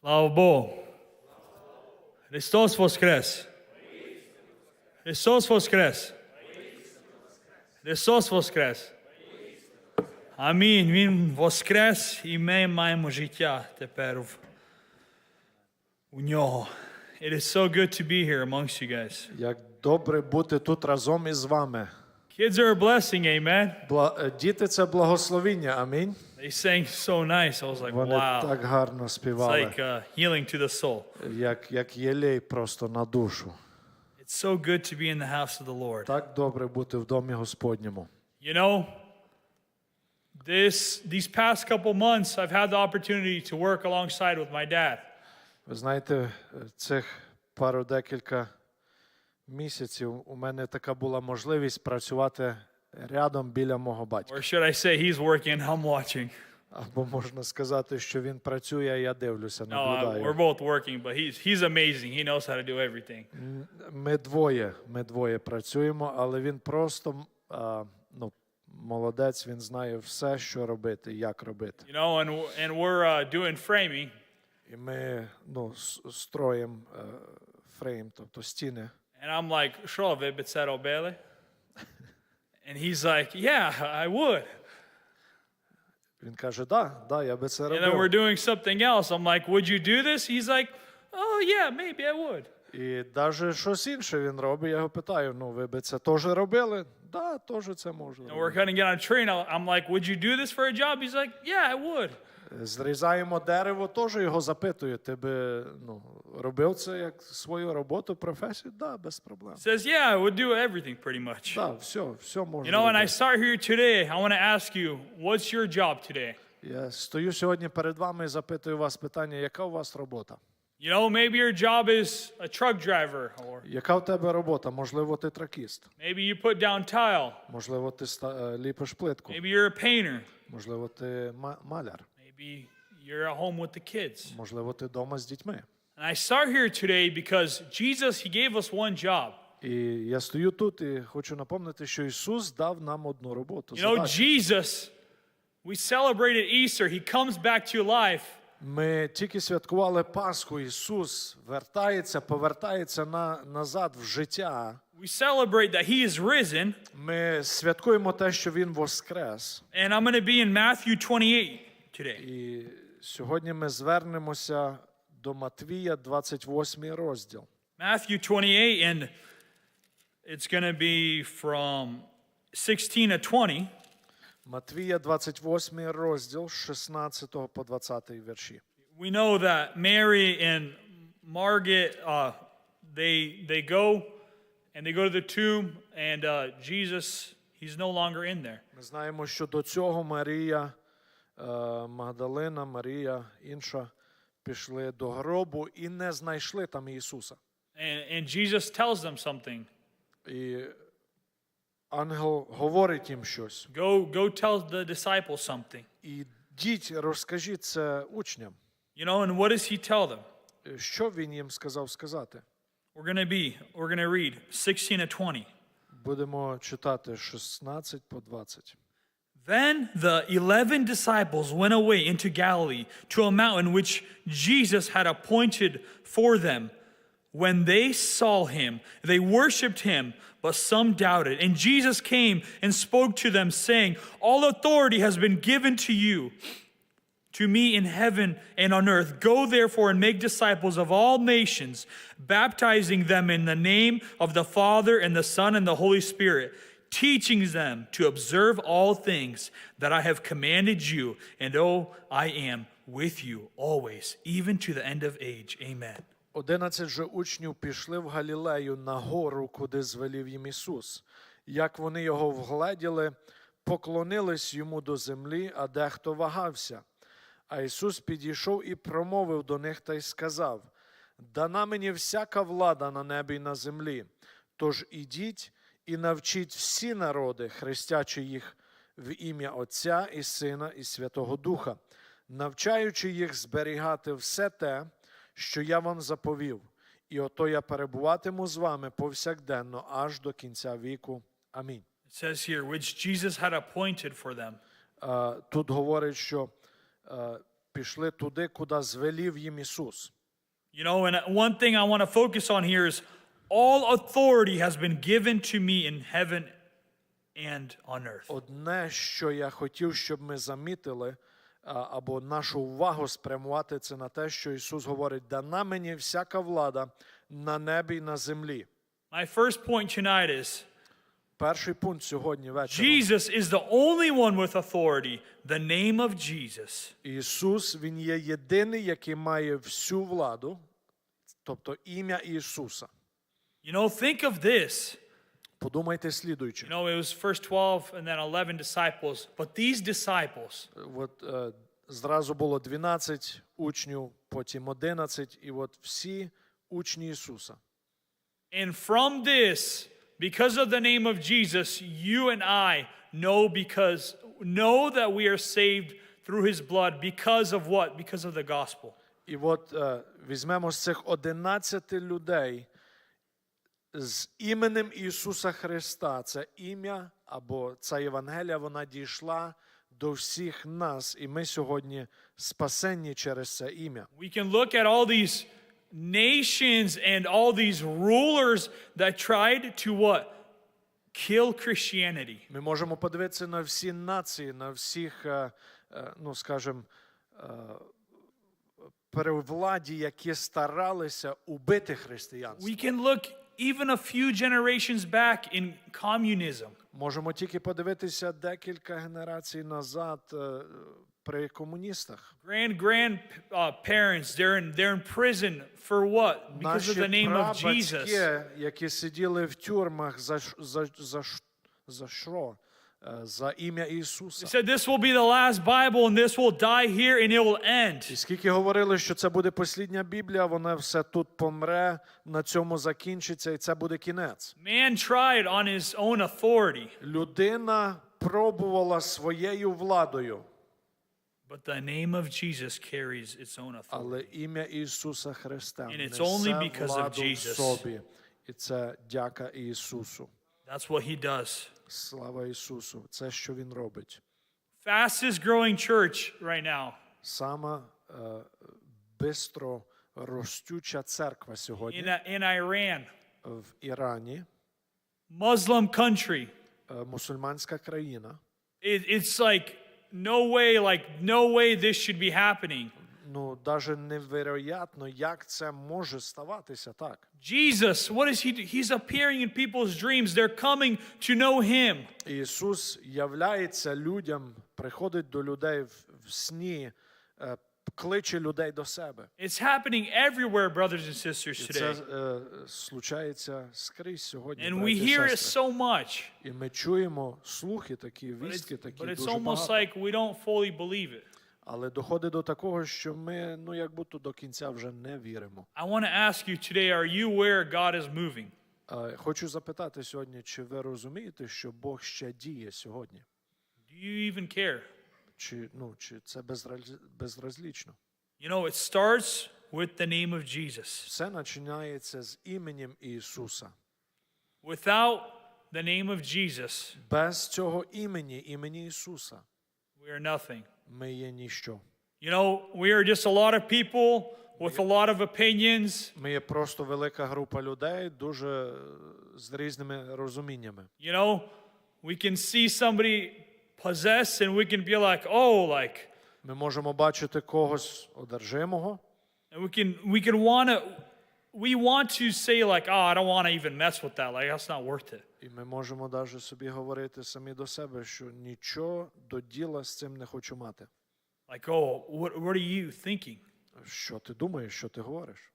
Слава Богу. Христос воскрес. Христос воскрес. Христос воскрес. Амінь. Він воскрес, і ми маємо життя тепер у нього. It is so good to be here amongst you guys. Як добре бути тут разом із вами. Kids are a blessing, amen. Бла- е, Діти це благословіння. Амінь. They sang so nice. I was like, Вони wow. так гарно It's like uh, healing to the soul. як, як єлей просто на душу. It's so good to be in the house of the Lord. Так добре бути в домі Господньому. You know, this these past couple months, I've had the opportunity to work alongside with my dad. Ви знаєте, е, цих пару декілька місяців у мене така була можливість працювати рядом біля мого батька. Or should I say he's working I'm watching? Або можна сказати, що він працює, а я дивлюся, No, uh, we're both working, but he's he's amazing. He knows how to do everything. Ми двоє, ми двоє працюємо, але він просто а, ну, молодець, він знає все, що робити, як робити. You know, and and we're uh, doing framing, І ми ну, строїмо е, фрейм, тобто стіни. and I'm like, "Що ви це робили?" And he's like, "Yeah, I would." Він каже: Да, да, я би це And then we're робив. doing something else. I'm like, "Would you do this?" He's like, "Oh yeah, maybe I would." І навіть щось інше він робить. Я його питаю: ну, ви би це теж робили? Да, теж це можу. And we're робити». gonna get on a train. I- I'm like, "Would you do this for a job?" He's like, "Yeah, I would." Зрізаємо дерево, теж його запитую. Ти би ну, робив це як свою роботу, професію? Да, без проблем. says, Yeah, I would do everything pretty much. Да, все, все можна. You know, when I робити. start here today, I want to ask you, what's your job today? Я стою сьогодні перед вами і запитую вас питання, яка у вас робота? You know, maybe your job is a truck driver, or Яка в тебе робота? Можливо, ти тракіст, maybe you put down tile, можливо, ти ста- е, ліпиш плитку, maybe you're a painter, можливо, ти ма- маляр, maybe you're at home with the kids. можливо, ти вдома з дітьми. And I start here today because Jesus, He gave us one job. І я стою тут і хочу напомнити, що Ісус дав нам одну роботу. You know, задачу. Jesus, we celebrated Easter, He comes back to life. Ми тільки святкували Пасху. Ісус вертається, повертається на, назад в життя. We celebrate that He is risen. Ми святкуємо те, що Він воскрес. And I'm going to be in Matthew 28 today. І сьогодні ми звернемося до Матвія, 28 розділ. Matthew 28, and it's going to be from 16 to 20. Матвія, 28 розділ, з 16 по 20 вірші. We know that Mary and Margaret, uh, they, they go and they go to the tomb, and uh, Jesus, he's no longer in there. Ми знаємо, що до цього Марія, е, Магдалина, Марія, інша пішли до гробу і не знайшли там Ісуса. And, and Jesus tells them something. І ангел говорить їм щось. Go, go tell the disciples something. Ідіть, розкажіть це учням. You know, and what does he tell them? Е, Що він їм сказав сказати? We're going to be, we're going to read 16 to 20. Будемо читати 16 по 20. Then the eleven disciples went away into Galilee to a mountain which Jesus had appointed for them. When they saw him, they worshiped him, but some doubted. And Jesus came and spoke to them, saying, All authority has been given to you, to me in heaven and on earth. Go therefore and make disciples of all nations, baptizing them in the name of the Father and the Son and the Holy Spirit teaching them to observe all things that I have commanded you. And oh, I am with you always, even to the end of age. Amen. Одинадцять же учнів пішли в Галілею на гору, куди звелів їм Ісус. Як вони його вгледіли, поклонились йому до землі, а дехто вагався. А Ісус підійшов і промовив до них та й сказав: Дана мені всяка влада на небі й на землі. Тож ідіть і навчіть всі народи, хрестячи їх в ім'я Отця і Сина і Святого Духа, навчаючи їх зберігати все те, що я вам заповів, і ото я перебуватиму з вами повсякденно аж до кінця віку. Амінь. It says here, which Jesus had appointed for them. Е, Тут говорить, що е, пішли туди, куди звелів їм Ісус. You know, and one thing I want to focus on here is all authority has been given to me in heaven and on earth. Одне, що я хотів, щоб ми замітили, або нашу увагу спрямувати, це на те, що Ісус говорить: дана мені всяка влада на небі і на землі. My first point tonight is Перший пункт сьогодні вечором. Jesus is the only one with authority, the name of Jesus. Ісус, Він є єдиний, який має всю владу, тобто ім'я Ісуса. You know, think of this. Подумайте слідуючи. You know, it was first 12 and then 11 disciples, but these disciples, От е, зразу було 12 учнів, потім 11, і от всі учні Ісуса. and from this, because of the name of Jesus, you and I know because know that we are saved through his blood because of what? Because of the gospel. І от е, візьмемо з цих 11 людей з іменем Ісуса Христа. Це ім'я або ця Євангелія, вона дійшла до всіх нас, і ми сьогодні спасенні через це ім'я. We can look at all these nations and all these rulers that tried to what? Kill Christianity. Ми можемо подивитися на всі нації, на всіх, е, е, ну скажімо, е, перевладі, які старалися убити християнство. We can look even a few generations back in communism. Можемо тільки подивитися декілька генерацій назад е, при комуністах. Grand grand uh, they're in, they're in prison for what? Because of the name of Jesus. які сиділи в тюрмах за, за, за, за що? Е, За ім'я Ісуса. said this will be the last Bible and this will die here and it will end. І скільки говорили, що це буде послідня Біблія, вона все тут помре, на цьому закінчиться, і це буде кінець. Man tried on his own authority, Людина пробувала своєю владою, but the name of Jesus carries its own authority. але ім'я Ісуса Христа And it's only because of Jesus. собі. І це дяка Ісусу. That's what he does. Слава Ісусу! Це що Він робить. Fastest growing church right now. Сама е, бистро ростюча церква сьогодні In, in Iran, в Ірані, Muslim country. е, мусульманська країна. It, it's like no way, like no way this should be happening. Ну, навіть невероятно, як це може ставатися так. Jesus, what is he? do? He's appearing in people's dreams. They're coming to know him. Ісус являється людям, приходить до людей в, в сні, е, кличе людей до себе. It's happening everywhere, brothers and sisters І це today. е, случається скрізь сьогодні. And we браті і hear it сестри. so much. І ми чуємо слухи такі, But it's, вістки такі but it's дуже almost багато. like we don't fully believe it. Але доходить до такого, що ми, ну як будто до кінця вже не віримо. I want to ask you today are you aware God is moving? Е, Хочу запитати сьогодні, чи ви розумієте, що Бог ще діє сьогодні? Do you even care? Чи, ну, чи це безраз- безразлічно? You know, it starts with the name of Jesus. Все починається з іменем Ісуса. Without the name of Jesus, Без цього імені, імені Ісуса, we are nothing. Ми є ніщо. You know, we are just a lot of people with a lot of opinions. Ми є просто велика група людей, дуже е, з різними розуміннями. You know, we can see somebody possessed and we can be like, oh, like, Ми можемо бачити когось одержимого, and we can we can want to we want to say like, oh, I don't want to even mess with that. Like that's not worth it. і ми можемо навіть собі говорити самі до себе, що нічого до діла з цим не хочу мати. Like, oh, what what are you thinking? Що ти думаєш, що ти говориш?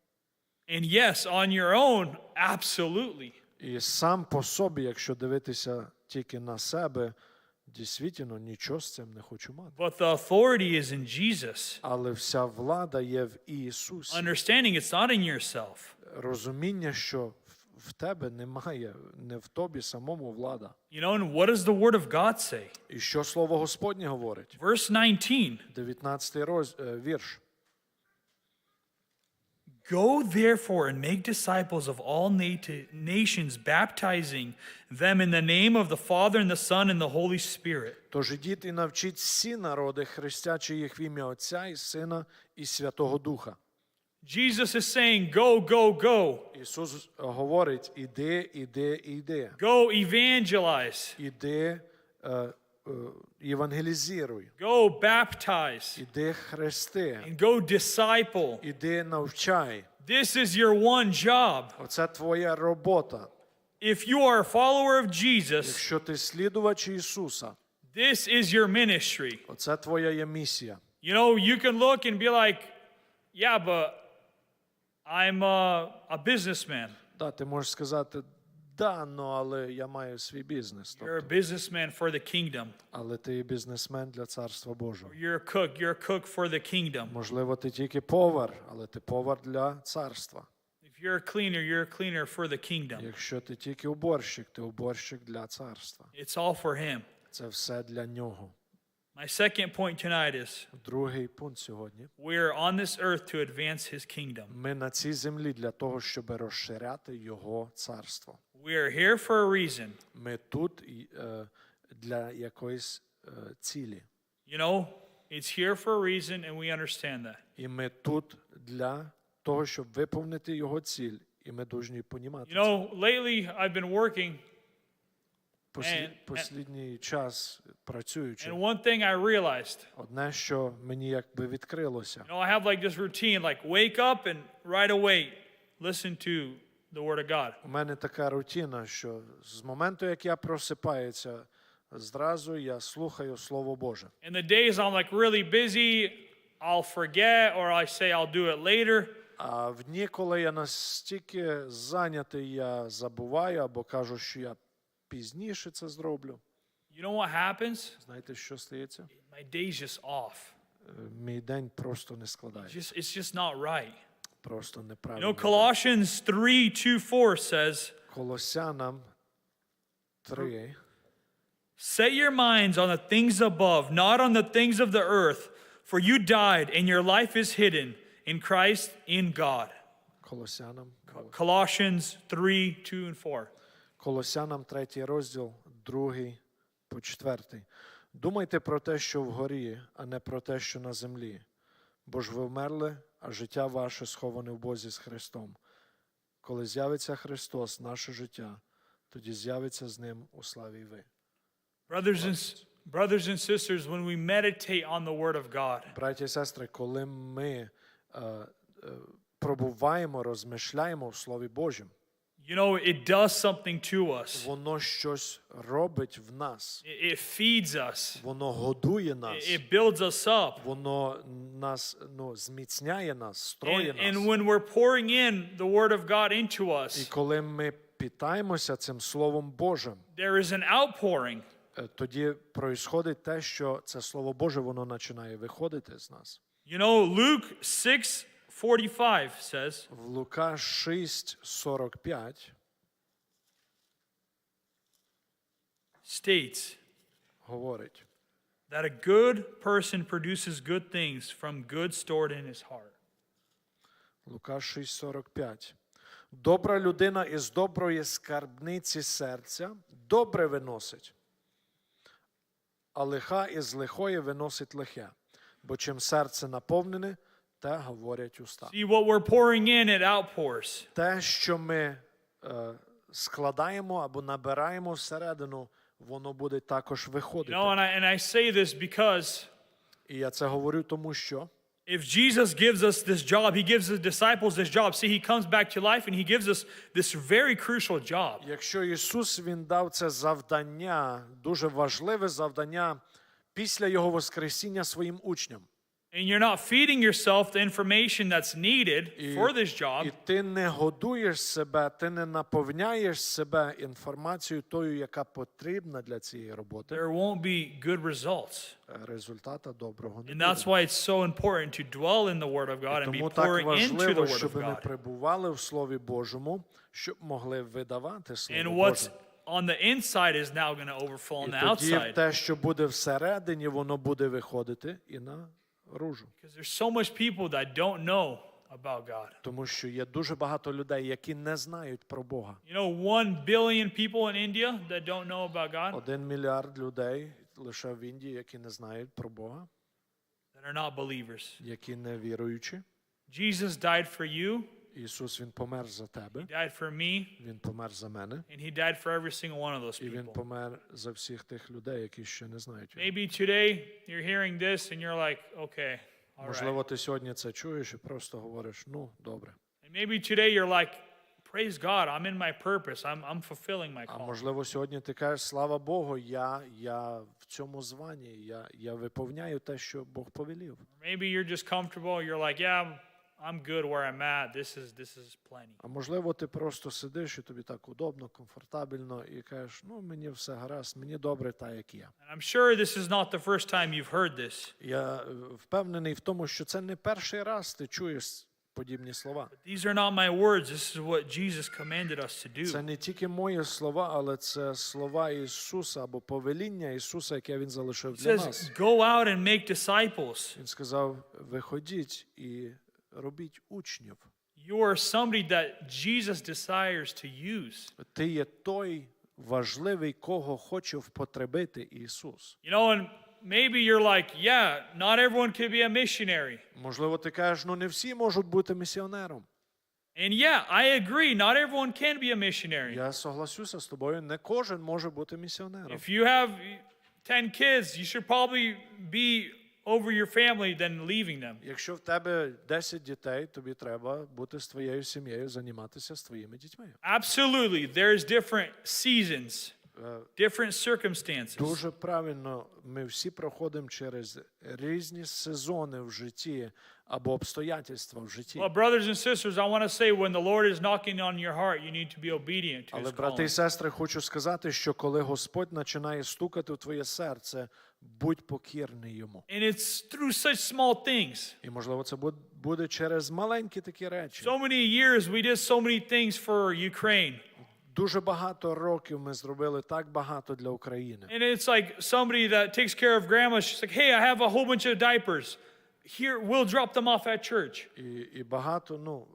And yes, on your own, absolutely. І сам по собі, якщо дивитися тільки на себе, дійсно нічого з цим не хочу мати. But the authority is in Jesus. Але вся влада є в Ісусі. Understanding it's not in yourself. Розуміння, що в- тебе немає, не в тобі самому влада. You know, and what does the word of God say? І що слово Господнє говорить? Verse 19. 19 роз... е, вірш. Go therefore and make disciples of all nat- nations, baptizing them in the name of the Father and the Son and the Holy Spirit. Тож ідіть і навчіть всі народи, хрестячи їх в ім'я Отця і Сина і Святого Духа. Jesus is saying, Go, go, go. Ісус говорить: іди, іди, іди. Go evangelize. Іди, е, е, євангелізируй, Go baptize. іди хрести, And go disciple. іди навчай. This is your one job. Оце твоя робота. If you are a follower of Jesus, Якщо ти слідувач Ісуса, this is your ministry. оце твоя є місія. You know, you can look and be like, yeah, but I'm a, a businessman. Да, ти можеш сказати, да, ну, але я маю свій бізнес. You're a Тобто, businessman for the kingdom. але ти є бізнесмен для Царства Божого. You're a cook. You're a cook for the kingdom. Можливо, ти тільки повар, але ти повар для царства. If you're a cleaner, you're a cleaner for the kingdom. Якщо ти тільки уборщик, ти уборщик для царства. It's all for him. Це все для нього. My second point tonight is Другий пункт сьогодні. we're on this earth to advance his kingdom. Ми на цій землі для того, щоб розширяти його царство. We are here for a reason. Ми тут і, е, для якоїсь е, цілі. You know, it's here for a reason, and we understand that. І ми тут для того, щоб виповнити його ціль. І ми повинні понімати. You know, lately I've been working, Послід, and- послідній час працюючи, and one thing I realized, одне, що мені якби відкрилося. you know, I have like this routine, like wake up and right away listen to the Word of God. У мене така рутина, що з моменту, як я просипаюся, зразу я слухаю Слово Боже. In the days I'm like really busy, I'll forget or I say I'll do it later. А в дні, коли я настільки зайнятий, я забуваю або кажу, що я пізніше це зроблю. You know what happens? Знаєте, що стається? My day's just off. Е, Мій день просто не It's складається, just, it's just not right. просто You know, неправильно. Colossians 3 2 4 says, Колосянам 3. Set your minds on the things above, not on the things of the earth, for you died and your life is hidden in Christ in God. Колосянам. Colossians 3 2 and 4. Колосянам 3 розділ, 2 по 4. Думайте про те, що вгорі, а не про те, що на землі. Бо ж ви вмерли, а життя ваше сховане в Бозі з Христом. Коли з'явиться Христос, наше життя, тоді з'явиться з ним у славі ви. Brothers and, brothers and sisters, when we meditate on the Word of God, Браті і сестри, коли ми е, е, пробуваємо, розмишляємо в Слові Божім, you know, it does something to us. воно щось робить в нас, It, feeds us, воно годує нас. it, builds us up. Воно нас ну, зміцняє нас, строє And, and when we're pouring in the Word of God into І us, коли ми питаємося цим Словом Божим, there is an outpouring. е, тоді проїсходить те, що це Слово Боже, воно починає виходити з нас. You know, Luke 6 45 says, В Лука 6,45 states говорить, that a good person produces good things from good stored in his heart. Лука 6,45. Добра людина із доброї скарбниці серця добре виносить, а лиха із лихої виносить лихе. Бо чим серце наповнене, те говорять уста. See, what we're pouring in, it outpours. Те, що ми е, складаємо або набираємо всередину, воно буде також You виходити. know, and I, and I say this because І я це говорю, тому що if Jesus gives us this job, he gives the disciples this job. See, he comes back to life and he gives us this very crucial job. якщо Ісус Він дав це завдання, дуже важливе завдання після Його Воскресіння своїм учням. And you're not feeding yourself the information that's needed І, for this job. і ти не годуєш себе, ти не наповняєш себе інформацією тою, яка потрібна для цієї роботи. There won't be good results. Результата доброго не And that's why it's so important to dwell in the Word of God and be pouring into the Word of щоб ми перебували в Слові Божому, щоб могли видавати Слово And what's on the inside is now going to overflow on the outside. те, що буде всередині, воно буде виходити і наружу. Because there's so much people that don't know about God. Тому що є дуже багато людей, які не знають про Бога. You know, one billion people in India that don't know about God, Один мільярд людей лише в Індії, які не знають про Бога, that are not believers. які не віруючі. Jesus died for you, Ісус Він помер за тебе, He died for me, Він помер за мене, and He died for every single one of those і Він помер за всіх тих людей, які ще не знають. Його. Maybe today you're hearing this and you're like, okay, all right. Можливо, ти сьогодні це чуєш і просто говориш: ну, добре. And maybe today you're like, praise God, I'm in my purpose, I'm, I'm fulfilling my А call. можливо, сьогодні ти кажеш, слава Богу, я, я в цьому званні, я, я виповняю те, що Бог повелів. Maybe you're just comfortable, you're like, yeah, I'm, good where I'm at, this is, this is plenty. А можливо, ти просто сидиш і тобі так удобно, комфортабельно, і кажеш, ну мені все гаразд, мені добре так, як є. And I'm sure this is not the first time you've heard this. Я е, впевнений в тому, що це не перший раз ти чуєш подібні слова. These are not my words. This is what Jesus commanded us to Це не тільки мої слова, але це слова Ісуса або повеління Ісуса, яке Він залишив для нас. go out and make disciples. Він сказав: виходіть і робіть учнів. You are somebody that Jesus desires to use. Ти є той важливий, кого хоче впотребити Ісус. You know, and maybe you're like, yeah, not everyone can be a missionary. Можливо, ти кажеш, ну не всі можуть бути місіонером. And yeah, I agree, not everyone can be a missionary. Я согласюся з тобою, не кожен може бути місіонером. If you have 10 kids, you should probably be over your family than leaving them. Якщо в тебе 10 дітей, тобі треба бути з твоєю сім'єю, займатися з твоїми дітьми. Absolutely, there's different seasons, different circumstances. Дуже правильно, ми всі проходимо через різні сезони в житті або обстоятельства в житті. Well, brothers and sisters, I want to say when the Lord is knocking on your heart, you need to be obedient to Але, his брати і сестри, хочу сказати, що коли Господь починає стукати в твоє серце, будь покірний йому. And it's through such small things. І можливо, це буде через маленькі такі речі. So many years we did so many things for Ukraine. Дуже багато років ми зробили так багато для України. And it's like somebody that takes care of grandma. She's like, hey, I have a whole bunch of diapers. Here, we'll drop them off at church. І, і багато ну,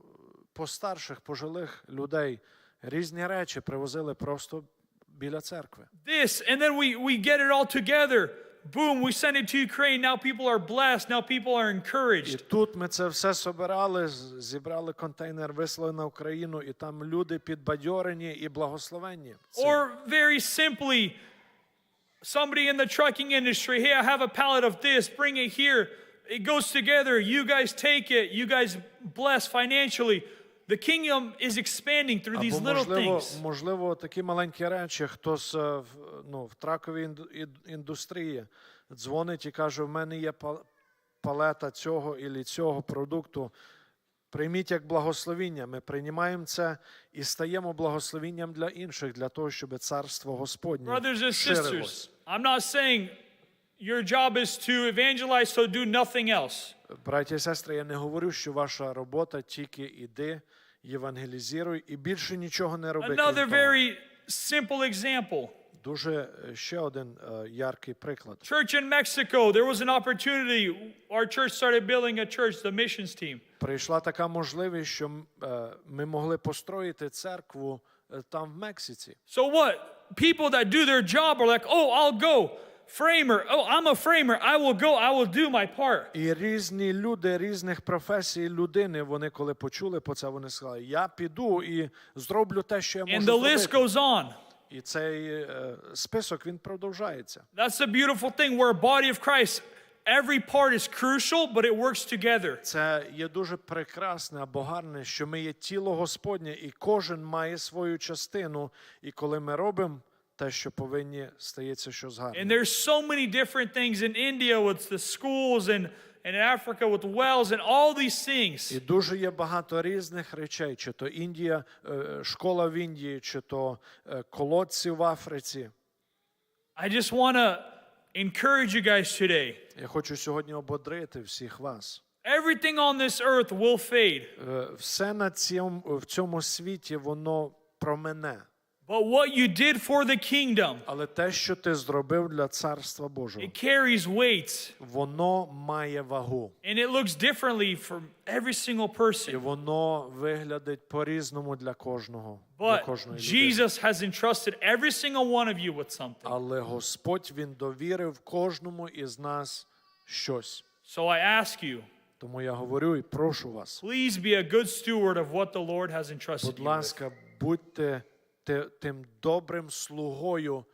постарших, пожилих людей різні речі привозили просто біля церкви. This, and then we, we get it all together. Boom, we send it to Ukraine. Now people are blessed. Now people are І encouraged. тут ми це все собирали, з- зібрали контейнер, вислали на Україну, і там люди підбадьорені і благословенні. цим. Or very simply, somebody in the trucking industry, hey, I have a pallet of this, bring it here. It goes together. You guys take it. You guys bless financially. The kingdom is expanding through these Або, little можливо, things. можливо, такі маленькі речі, хтось е, в, ну, в траковій інду- ін- індустрії дзвонить і каже: в мене є пал- палета цього і цього продукту. Прийміть як благословіння. Ми приймаємо це і стаємо благословінням для інших, для того, щоб царство Господнє Brothers and sisters, ширилось. I'm not saying your job is to evangelize, so do nothing else. Браті і сестри, я не говорю, що ваша робота тільки іди, євангелізируй і більше нічого не роби. Another very simple example. Дуже е, ще один е, яркий приклад. Church in Mexico, there was an opportunity. Our church started building a church, the missions team. Прийшла така можливість, що е, ми могли построїти церкву е, там в Мексиці. So what? People that do their job are like, oh, I'll go. Framer, oh, I'm a framer. I will go. I will do my part. І різні люди різних професій людини, вони коли почули по це, вони сказали: Я піду і зроблю те, що я And можу the list зробити. goes on. І цей е, список він продовжається. That's the beautiful thing. We're a body of Christ. Every part is crucial, but it works together. Це є дуже прекрасне або гарне, що ми є тіло Господнє, і кожен має свою частину. І коли ми робимо те, що повинні, стається щось гарне. And there's so many different things in India with the schools and, and in Africa with wells and all these things. І дуже є багато різних речей, чи то Індія, е, школа в Індії, чи то е, колодці в Африці. I just want to encourage you guys today. Я хочу сьогодні ободрити всіх вас. Everything on this earth will fade, Е, Все на цьому, в цьому світі воно промене. But what you did for the kingdom, Але те, що ти зробив для царства Божого, it carries weight. воно має вагу. And it looks differently for every single І person. воно виглядить по-різному для кожного. Для But кожної людини. Jesus has entrusted every single one of you with something. Але Господь Він довірив кожному із нас щось. So I ask you, Тому я говорю і прошу вас, please be a good steward of what the Lord has entrusted будь ласка, будьте те- тим добрим слугою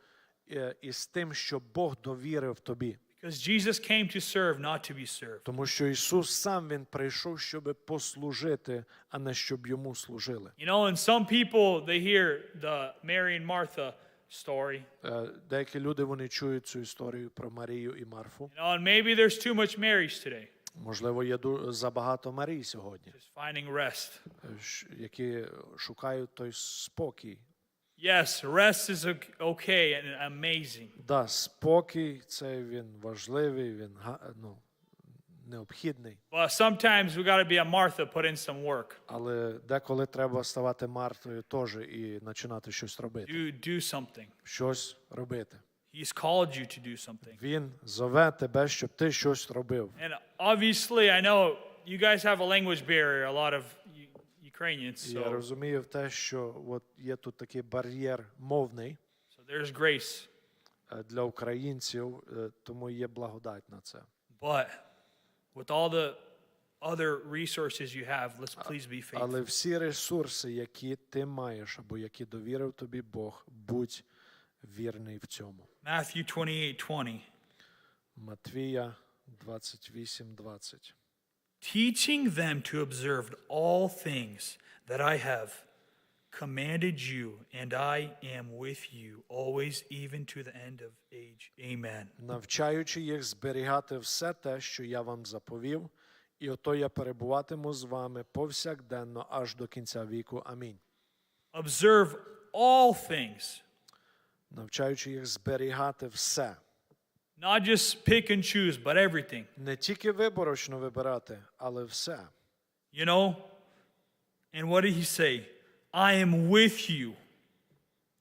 е, із тим, що Бог довірив тобі. Because Jesus came to serve, not to be served. Тому що Ісус сам Він прийшов, щоб послужити, а не щоб йому служили. You know, and some people, they hear the Mary and Martha story. Е, Деякі люди вони чують цю історію про Марію і Марфу. You know, and maybe there's too much Marys today, Можливо, є забагато Марій сьогодні, just finding rest. е, які шукають той спокій. Yes, rest is ok- okay and amazing. Да, спокій це він важливий, він га- ну, необхідний. But sometimes we got to be a Martha, put in some work, Але деколи треба ставати Мартою теж і починати щось робити. do, do something. Щось робити. He's called you to do something. Він зове тебе, щоб ти щось робив. And obviously, I know you guys have a language barrier, a lot of U- Ukrainians, І я so, розумію те, що от є тут такий бар'єр мовний so there's grace. е, для українців, е, тому є благодать на це. But with all the other resources you have, let's please be faithful. Але всі ресурси, які ти маєш або які довірив тобі Бог, будь вірний в цьому. Matthew 28 20. Матвія 28, 20. Teaching them to observe all things that I have commanded you, and I am with you always, even to the end of age. Amen. навчаючи їх зберігати все те, що я вам заповів, і ото я перебуватиму з вами повсякденно аж до кінця віку. Амінь. Observe all things, Навчаючи їх зберігати все, not just pick and choose, but everything. не тільки виборочно вибирати, але все. You know? And what did he say? I am with you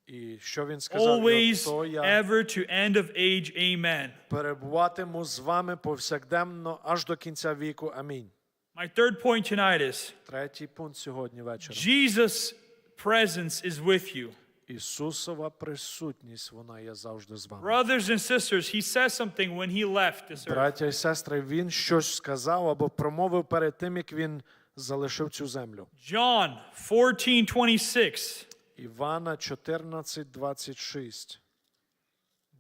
І що він сказав? І always, ото я ever to end of age. Amen. перебуватиму з вами повсякденно аж до кінця віку. Амінь. My third point tonight is Третій пункт сьогодні вечора. Jesus' presence is with you. Ісусова присутність, вона є завжди з вами. Brothers and sisters, he said something when he left this earth. Браття і сестри, він щось сказав або промовив перед тим, як він залишив цю землю. John 14 26. Івана 14, 26.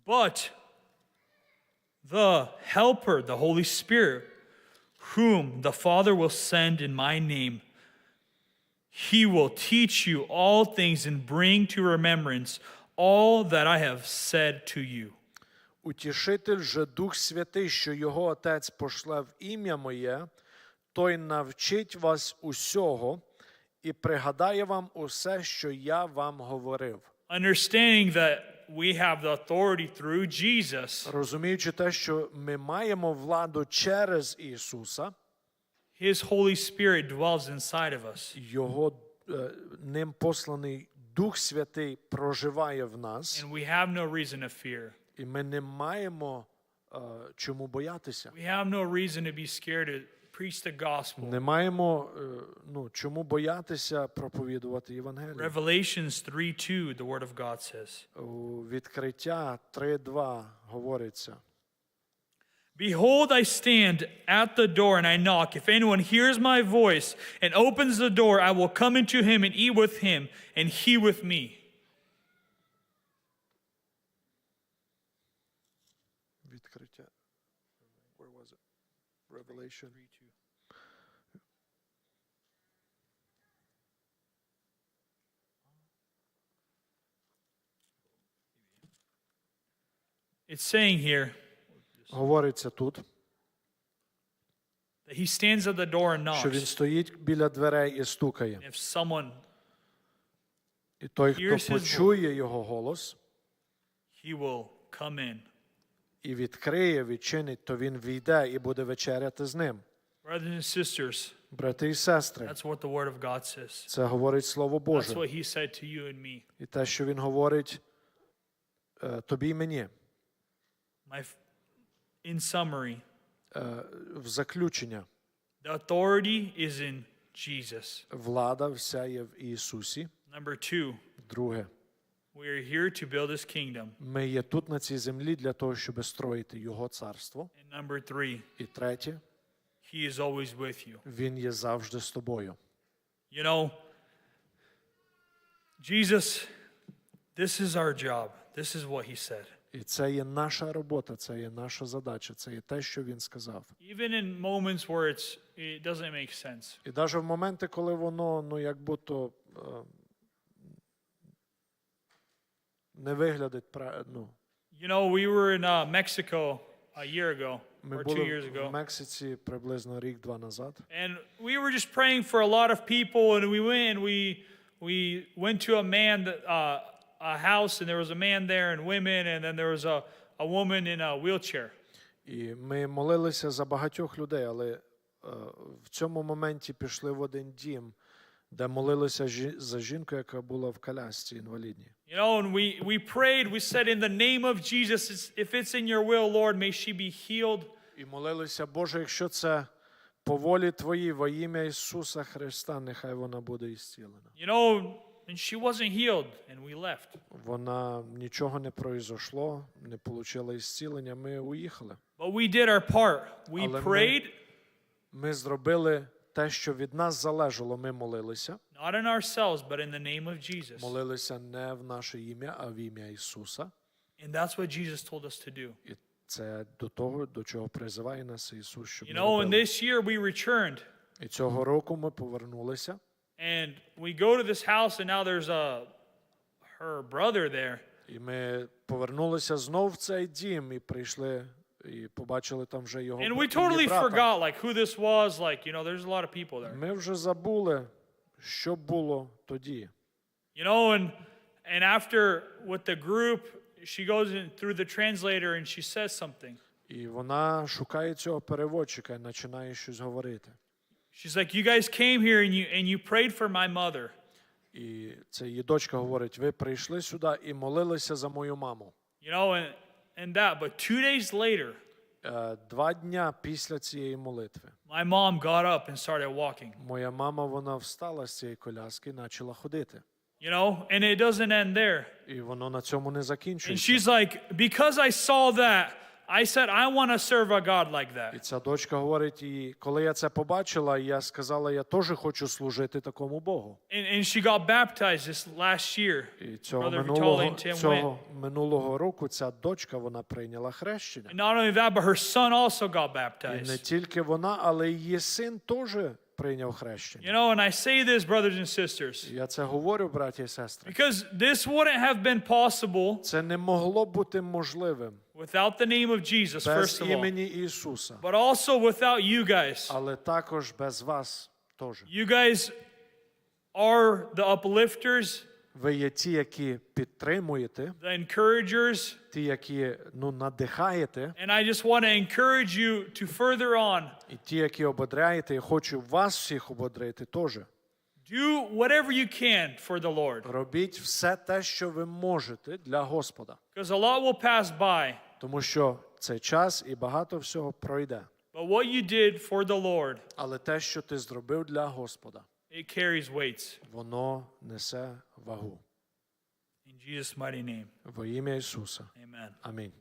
But the Helper, the Holy Spirit, whom the Father will send in my name, he will teach you all things and bring to remembrance all that I have said to you. Утішитель же Дух Святий, що його Отець пошле в ім'я моє, той навчить вас усього і пригадає вам усе, що я вам говорив. Understanding that we have the authority through Jesus, Розуміючи те, що ми маємо владу через Ісуса, his Holy Spirit dwells inside of us. Його е, ним посланий Дух Святий проживає в нас, And we have no reason to fear. і ми не маємо е, чому боятися. We have no reason to be scared to preach the gospel. Не маємо е, ну, чому боятися проповідувати Євангелію. Revelations 3 2, the Word of God says, У відкриття 3.2 говориться. Behold, I stand at the door and I knock. If anyone hears my voice and opens the door, I will come into him and eat with him, and he with me. Where was it? Revelation. It's saying here, Говориться тут, that he stands at the door and що він стоїть біля дверей і стукає. І той, хто почує його голос і відкриє, відчинить, то він війде і буде вечеряти з ним. Брати і сестри, that's what the Word of God says. це говорить Слово That's Боже. what He said to you and me. І те, що Він говорить е, тобі і мені. My, f- in summary, Е, В заключення, the authority is in Jesus. влада вся є в Ісусі. Number two, Друге, we are here to build His kingdom. ми є тут на цій землі для того, щоб строїти Його царство. And number three, І третє, He is always with you. Він є завжди з тобою. You know, Jesus, this is our job. This is what He said. І це є наша робота, це є наша задача, це є те, що він сказав. Even in moments where it's, it doesn't make sense. І навіть в моменти, коли воно ну як будто е, не виглядить ну, You know, we were in uh, Mexico a year ago Ми or two були years в ago. Мексиці приблизно рік-два назад. And we were just praying for a lot of people, and we went and we we went to a man that, uh, a house, and there was a man there and women, and then there was a, a woman in a wheelchair. І ми молилися за багатьох людей, але е, в цьому моменті пішли в один дім, де молилися жі- за жінку, яка була в колясці інвалідній. You know, and we we prayed. We said, "In the name of Jesus, it's- if it's in Your will, Lord, may she be healed." І молилися, Боже, якщо це по волі Твоїй, во ім'я Ісуса Христа, нехай вона буде ісцілена. You know, and she wasn't healed, and we left. Вона нічого не произошло, не отримала ісцілення. Ми уїхали. But we did our part. We Але prayed, Ми зробили те, що від нас залежало. Ми молилися. not in ourselves, but in the name of Jesus. Молилися не в наше ім'я, а в ім'я Ісуса. And that's what Jesus told us to do. І це до того, до чого призиває нас Ісус, щоб You ми know, and this year we returned. І цього року ми повернулися. And we go to this house, and now there's a her brother there. І ми повернулися знов в цей дім і прийшли і побачили там вже його And бра- we її totally брата. forgot like who this was. Like, you know, there's a lot of people there. Ми вже забули, що було тоді. You know, and and after with the group, she goes in through the translator and she says something. І вона шукає цього переводчика і починає щось говорити. She's like, You guys came here and you and you prayed for my mother. І це її дочка говорить: ви прийшли сюди і молилися за мою маму. You know, and and that, but two days later, Е, Два дня після цієї молитви my mom got up and started walking. моя мама вона встала з цієї коляски і почала ходити. You know, and it doesn't end there. І воно на цьому не And закінчується. she's like, Because I saw that, I said, I want to serve a God like І that. ця дочка говорить: і коли я це побачила, я сказала, я теж хочу служити такому Богу. And, and she got baptized this last year. І цього Brother минулого, and Tim went. цього минулого року ця дочка вона прийняла хрещення. And not only that, but her son also got І не baptized. тільки вона, але й її син теж прийняв хрещення. You know, and I say this, brothers and sisters, Я це говорю, браті і сестри. because this wouldn't have been possible Це не могло бути можливим without the name of Jesus, без first of all, імені Ісуса, but also without you guys. але також без вас теж. You guys are the uplifters, Ви є ті, які підтримуєте, the encouragers, ті, які ну, надихаєте, and I just want to encourage you to further on. і ті, які ободряєте, і хочу вас всіх ободрити теж. Do whatever you can for the Lord, Робіть все те, що ви можете для Господа, because a lot will pass by. тому що це час і багато всього пройде. But what you did for the Lord, Але те, що ти зробив для Господа, it carries weights. воно несе вагу. In Jesus' mighty name, Во ім'я Ісуса. amen. Амінь.